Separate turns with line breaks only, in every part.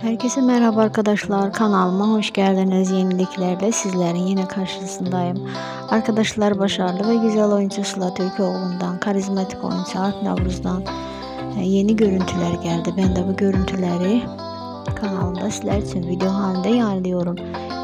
Herkese merhaba arkadaşlar. Kanalıma hoş geldiniz. Yeniliklerle sizlerin yine karşısındayım. Arkadaşlar başarılı ve güzel oyuncu Sıla Türkoğlu'ndan, karizmatik oyuncu Alp Navruz'dan e, yeni görüntüler geldi. Ben de bu görüntüleri kanalımda sizler için video halinde yayınlıyorum.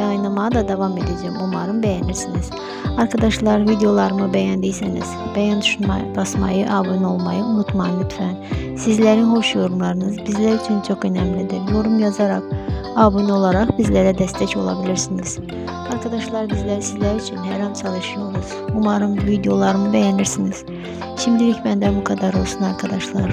Yayınlamaya da devam edeceğim. Umarım beğenirsiniz. Arkadaşlar videolarımı beğendiyseniz beğen tuşuna basmayı, abone olmayı unutmayın lütfen. Sizlerin hoş yorumlarınız bizler için çok önemlidir. Yorum yazarak, abone olarak bizlere destek olabilirsiniz. Arkadaşlar bizler sizler için her an çalışıyoruz. Umarım videolarımı beğenirsiniz. Şimdilik benden bu kadar olsun arkadaşlar.